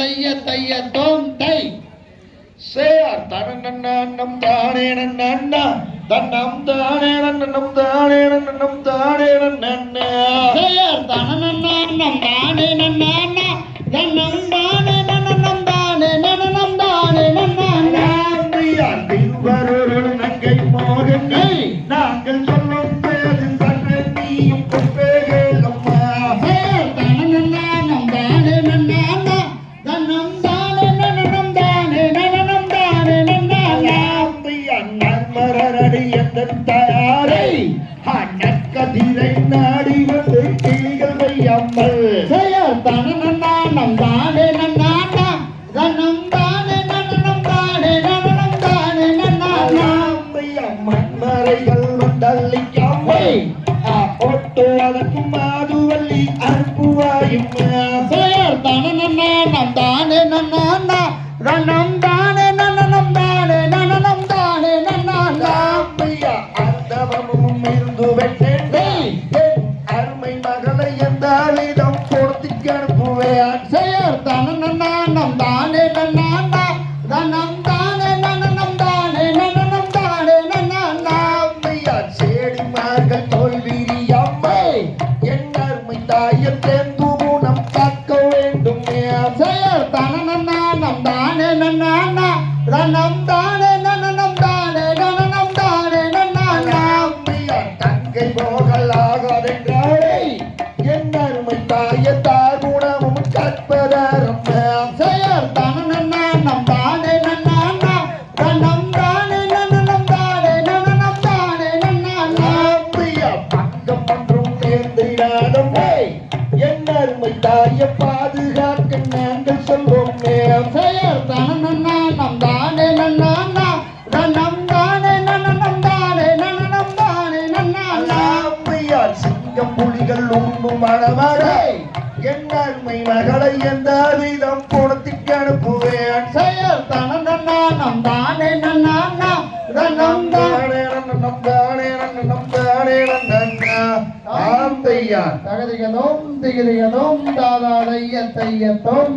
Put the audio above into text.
தைய தைய தோம் தை சேர் தனநன்னம் தானே நன்னா தன்னம் தானே நன்னம் தானே நன்னம் தானே நன்னா செயர் தனநன்னம் தானே நன்னானா தன்னம் தானே நன்னனம் தானே நன்னனம் தானே நன்னானா நாம்பியார் தாயாரை அண்ணக்கதிரை நாடி வந்து கிளிகள் வையம்மல் செயர் தனநன்னம் தானே நன்னானா தன்னம் தானே நன்னனம் தானே நன்னனம் தானே நன்னானா மண்மறைகள் வந்தள்ளிக்காமை. ஒட்டு அதற்கும் மாதுவல்லி அனுப்புவாயும். செயர் தனநன்னம் தானே நன்னானா தன்னம் மகளை எந்த விதம் பொறுத்துக்கு அனுப்புவேன் செயர் தனநன்னம் தானே நன்னானா தன்னம் தானே நன்னனம் தானே நன்னனம் தானே நன்னானா ஐயா செடிமார்கள் தோல்விரியம்மை என் அருமை தாயை தேர்ந்து நம் காக்க வேண்டும் செயர் தனநன்னம் தானே நன்னானா தன்னம் தானே நன்னனம் தானே நன்னனம் தானே அம்மையார் தங்கை போகலாகாதென்றாளே அருமை தாய பாதுகாக்க நாங்கள் சொல்வோம் செயர் தனநன்னம் தானே நன்னானா தன்னம் தானே நன்னனம் தானே நன்னனம் தானே நன்னானா அம்மையார் சிங்கம் புலிகள் உண்ணும் மனமழை என் அருமை மகளை எந்த விதம் குணத்திற்கு அனுப்புவேன்? செயர் தனநன்னம் தானே நன்னானா தன்னம் தானே ஆந்தையான் தகதிகளும் திகதிகதோம் தாதாதைய தையத்தோம்